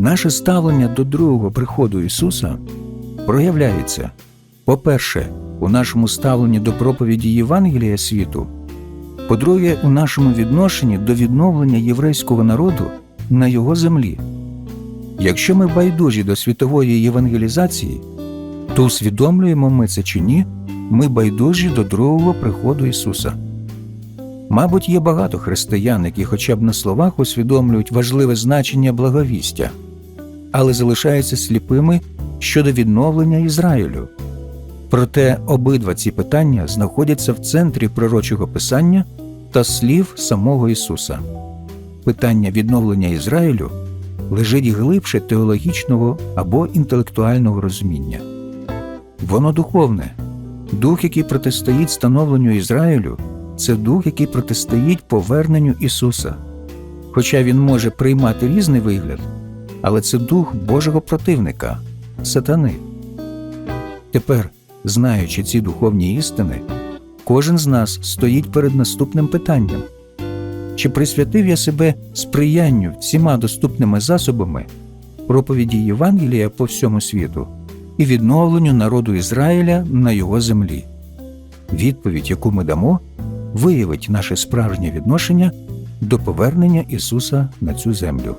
Наше ставлення до другого приходу Ісуса проявляється, по-перше, у нашому ставленні до проповіді Євангелія світу, по-друге, у нашому відношенні до відновлення єврейського народу на його землі. Якщо ми байдужі до світової євангелізації, то усвідомлюємо ми це чи ні, ми байдужі до другого приходу Ісуса. Мабуть, є багато християн, які хоча б на словах усвідомлюють важливе значення благовістя, але залишаються сліпими щодо відновлення Ізраїлю. Проте обидва ці питання знаходяться в центрі пророчого писання та слів самого Ісуса. Питання відновлення Ізраїлю лежить глибше теологічного або інтелектуального розуміння. Воно духовне. Дух, який протистоїть становленню Ізраїлю, це дух, який протистоїть поверненню Ісуса. Хоча він може приймати різний вигляд, але це дух Божого противника сатани. Тепер, знаючи ці духовні істини, кожен з нас стоїть перед наступним питанням чи присвятив я себе сприянню всіма доступними засобами проповіді Євангелія по всьому світу і відновленню народу Ізраїля на його землі? Відповідь, яку ми дамо, виявить наше справжнє відношення до повернення Ісуса на цю землю.